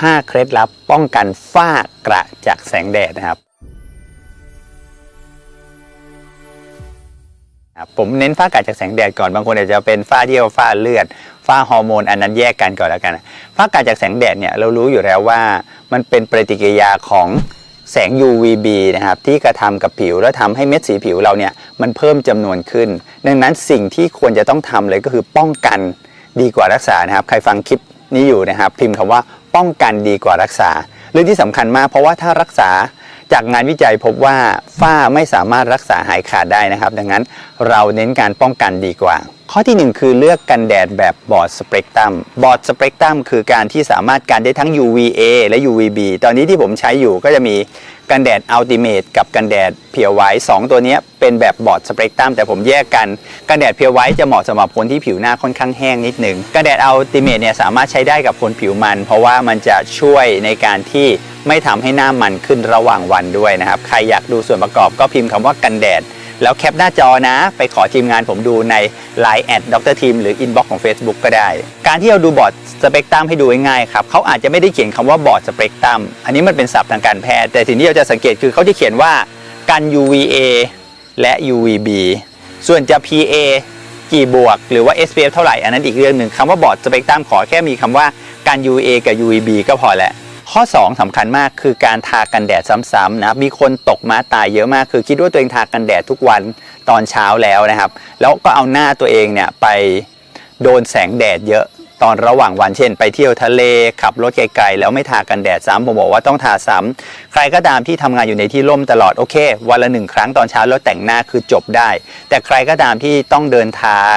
5 เคล็ดลับป้องกันฝ้ากระจากแสงแดดนะครับ ผมเน้นฝ้ากระจากแสงแดดก่อนบางคนอาจจะเป็นฝ้าเยี่ยวฝ้าเลือดฝ้าฮอร์โมนอันนั้นแยกกันก่อนแล้วกันฝ้ากระจากแสงแดดเนี่ยเรารู้อยู่แล้วว่า มันเป็นปฏิกิริยาของแสง UVB นะครับที่กระทำกับผิวแล้วทำให้เม็ดสีผิวเราเนี่ยมันเพิ่มจำนวนขึ้น ดังนั้นสิ่งที่ควรจะต้องทำเลยก็คือป้องกันดีกว่ารักษานะครับ ใครฟังคลิปนี้อยู่นะครับ พิมพ์คำว่า ป้องกันดีกว่ารักษาเรื่องที่สำคัญมากเพราะว่าถ้ารักษาจากงานวิจัยพบว่าฝ้าไม่สามารถรักษาหายขาดได้นะครับ ดังนั้นเราเน้นการป้องกันดีกว่า ข้อทีหนึ่1 คือเลือกกันแดดแบบบอร์ดสเปกตรัมบอร์ดสเปกตรัมคือการที่สามารถกันได้ทั้ง UVA และ UVB ตอนนี้ที่ผมใช้อยู่ก็จะมีกันแดดอัลติเมทกับกันแดดเพียวไวท์สองตัวนี้เป็นแบบบอร์ดสเปกตรัมแต่ผมแยกกัน กันแดดเพียวไวท์จะเหมาะสำหรับคนที่ผิวหน้าค่อนข้างแห้งนิดหนึ่งกันแดดอัลติเมทเนี่ยสามารถใช้ได้กับคนผิวมัน เพราะว่ามันจะช่วยในการที่ไม่ทำให้หน้ามันขึ้นระหว่างวันด้วยนะครับ ใครอยากดูส่วนประกอบก็พิมพ์คำว่ากันแดด แล้วแคปหน้าจอนะ ไปขอทีมงานผมดูใน Line แอดดรทีมหรือ Inbox ของ Facebook ก็ได้ การที่เราดูบอร์ดสเปกตรัมให้ดูง่ายๆครับเขาอาจจะไม่ได้เขียนคำว่าบอร์ดสเปกตรัมอันนี้มันเป็นศัพท์ทางการแพทย์ แต่สิ่งที่เราจะสังเกตคือเขาจะเขียนว่ากัน UVA และ UVB ส่วนจะ PA กี่บวก หรือว่า SPF เท่าไหร่ อันนั้นอีกเรื่องหนึ่งคำว่าบอร์ดสเปกตรัมขอแค่มีคำว่าการ UVA กับ UVB ก็พอแล้ว ข้อ 2สำคัญมากคือการทากันแดดซ้ำๆนะครับมีคนตกม้าตายเยอะมาก คือคิดว่าตัวเองทากันแดดทุกวันตอนเช้าแล้วนะครับ แล้วก็เอาหน้าตัวเองเนี่ยไปโดนแสงแดดเยอะตอนระหว่างวันเช่น ไปเที่ยวทะเลขับรถไกลๆแล้วไม่ทากันแดดซ้ำผมบอกว่าต้องทาซ้ำใครก็ตามที่ทำงานอยู่ในที่ร่มตลอดโอเค วันละหนึ่งครั้งตอนเช้าแล้วแต่งหน้าคือจบได้ แต่ใครก็ตามที่ต้องเดินทาง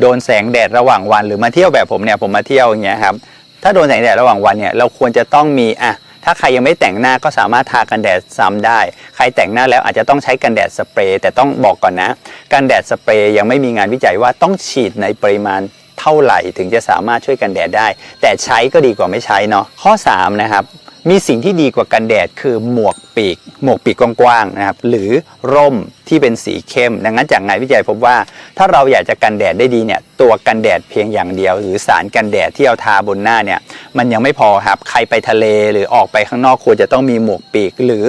โดนแสงแดดระหว่างวันหรือมาเที่ยวแบบผมเนี่ยผมมาเที่ยวอย่างเงี้ยครับ ถ้าโดนแสงแดดระหว่างวันเนี่ยเราควรจะต้องมีอะถ้าใครยังไม่แต่งหน้าก็สามารถทากันแดดซ้ำได้ ใครแต่งหน้าแล้วอาจจะต้องใช้กันแดดสเปรย์แต่ต้องบอกก่อนนะ กันแดดสเปรย์ยังไม่มีงานวิจัยว่าต้องฉีดในปริมาณเท่าไหร่ถึงจะสามารถช่วยกันแดดได้ แต่ใช้ก็ดีกว่าไม่ใช้เนาะข้อ 3 นะครับ มีสิ่งที่ดีกว่ากันแดดคือหมวกปีก หมวกปีกกว้างๆนะครับหรือร่มที่เป็นสีเข้ม ดังนั้นจากงานวิจัยพบว่า ถ้าเราอยากจะกันแดดได้ดีเนี่ยตัวกันแดดเพียงอย่างเดียว หรือสารกันแดดที่เอาทาบนหน้าเนี่ยมันยังไม่พอครับใครไปทะเลหรือออกไปข้างนอกควรจะต้องมีหมวกปีก หรือ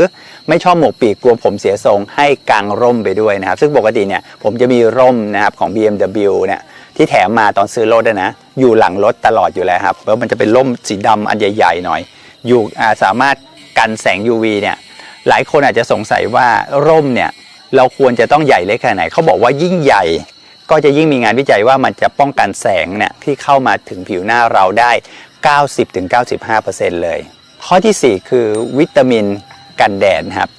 ไม่ชอบหมวกปีกกลัวผมเสียทรงให้กางร่มไปด้วยนะครับ ซึ่งปกติเนี่ยผมจะมีร่มนะครับของ BMW เนี่ยที่แถมมาตอนซื้อรถนะ อยู่หลังรถตลอดอยู่แล้วครับแล้วมันจะเป็นร่มสีดำอันใหญ่ๆหน่อย อยู่สามารถกันแสง UV เนี่ยหลายคนอาจจะสงสัยว่าร่มเนี่ยเราควรจะต้องใหญ่เล็กแค่ไหนเขาบอกว่ายิ่งใหญ่ก็จะยิ่งมีงานวิจัยว่ามันจะป้องกันแสงเนี่ยที่เข้ามาถึงผิวหน้าเราได้ 90-95%เลย ข้อทีสี่ 4 คือวิตามินกันแดดครับ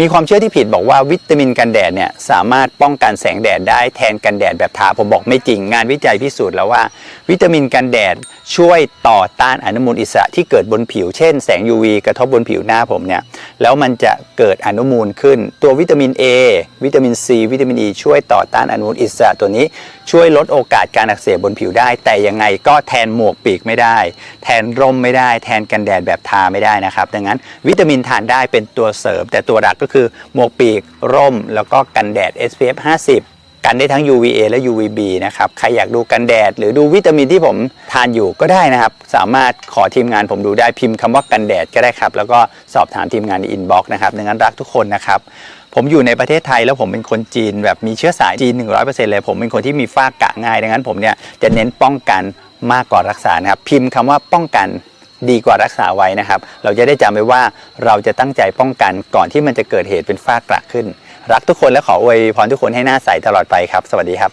มีความเชื่อที่ผิดบอกว่าวิตามินกันแดดเนี่ยสามารถป้องกันแสงแดดได้แทนกันแดดแบบทาผมบอกไม่จริง งานวิจัยพิสูจน์แล้วว่า วิตามินกันแดด ช่วยต่อต้านอนุมูลอิสระที่เกิดบนผิว เช่นแสง UV กระทบบนผิวหน้าผมเนี่ยแล้วมันจะเกิดอนุมูลขึ้น ตัววิตามิน A วิตามิน C วิตามิน E ช่วยต่อต้านอนุมูลอิสระตัวนี้ ช่วยลดโอกาสการอักเสบบนผิวได้ แต่ยังไงก็แทนหมวกปีกไม่ได้ แทนร่มไม่ได้ แทนกันแดดแบบทาไม่ได้นะครับดังนั้นวิตามินทานได้เป็นตัวเสริม แต่ตัวหลักก็คือหมวกปีกร่ม แล้วก็กันแดด SPF 50 กันได้ทั้ง UVA และ UVB นะครับ ใครอยากดูกันแดด หรือดูวิตามินที่ผมทานอยู่ก็ได้นะครับ สามารถขอทีมงานผมดูได้พิมพ์คำว่ากันแดดก็ได้ครับ แล้วก็สอบถามทีมงานในอินบ็อกซ์นะครับดังนั้นรักทุกคนนะครับ ผมอยู่ในประเทศไทยแล้วผมเป็นคนจีน แบบมีเชื้อสายจีน 100%เลย ผมเป็นคนที่มีฝ้ากระง่าย ดังนั้นผมเนี่ยจะเน้นป้องกันมากกว่ารักษานะครับ พิมพ์คำว่าป้องกันดีกว่ารักษาไว้นะครับ เราจะได้จำไว้ว่าเราจะตั้งใจป้องกันก่อนที่มันจะเกิดเหตุเป็นฝ้ากระขึ้น รักทุกคนและขออวยพรทุกคนให้หน้าใสตลอดไปครับ สวัสดีครับ